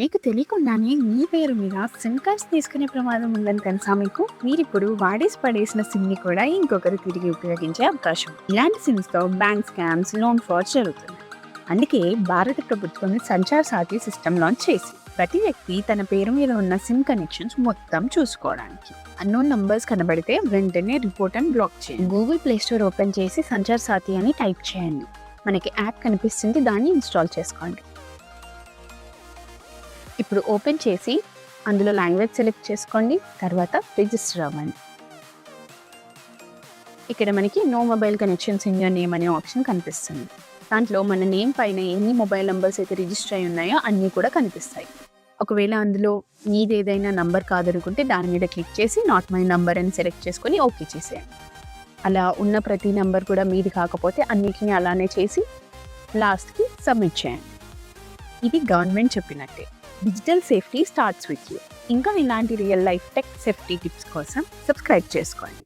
మీకు తెలియకుండానే మీ పేరు మీద సిమ్ కార్డ్స్ తీసుకునే ప్రమాదం ఉందని తెలుసా మీకు? మీరు ఇప్పుడు వాడేసి పడేసిన సిమ్ని కూడా ఇంకొకరు తిరిగి ఉపయోగించే అవకాశం. ఇలాంటి సిమ్స్తో బ్యాంక్ స్కామ్స్ లోన్ ఫ్రాడ్స్ జరుగుతున్నాయి. అందుకే భారత ప్రభుత్వం సంచార్ సాథి సిస్టమ్ లాంచ్ చేసి ప్రతి వ్యక్తి తన పేరు మీద ఉన్న సిమ్ కనెక్షన్స్ మొత్తం చూసుకోవడానికి. అన్నోన్ నంబర్స్ కనబడితే వెంటనే రిపోర్ట్ అండ్ బ్లాక్ చేయండి. గూగుల్ ప్లే స్టోర్ ఓపెన్ చేసి సంచార్ సాథి అని టైప్ చేయండి. మనకి యాప్ కనిపిస్తుంది దాన్ని ఇన్స్టాల్ చేసుకోండి. ఇప్పుడు ఓపెన్ చేసి అందులో లాంగ్వేజ్ సెలెక్ట్ చేసుకోండి తర్వాత రిజిస్టర్ అవ్వండి. ఇక్కడ మనకి no mobile connections in your name అనే ఆప్షన్ కనిపిస్తుంది. దాంట్లో మన నేమ్ పైన ఎన్ని మొబైల్ నెంబర్స్ అయితే రిజిస్టర్ అయి ఉన్నాయో అన్నీ కూడా కనిపిస్తాయి. ఒకవేళ అందులో నీది ఏదైనా నంబర్ కాదనుకుంటే దాని మీద క్లిక్ చేసి నాట్ మై నంబర్ అని సెలెక్ట్ చేసుకొని ఓకే చేసేయండి. అలా ఉన్న ప్రతి నంబర్ కూడా మీది కాకపోతే అన్నిటిని అలానే చేసి లాస్ట్కి సబ్మిట్ చేయండి. ఇది గవర్నమెంట్ చెప్పినట్టే. Digital safety starts with you. ఇంకా ఇలాంటి real life tech safety tips కోసం సబ్స్క్రైబ్ చేసుకోండి.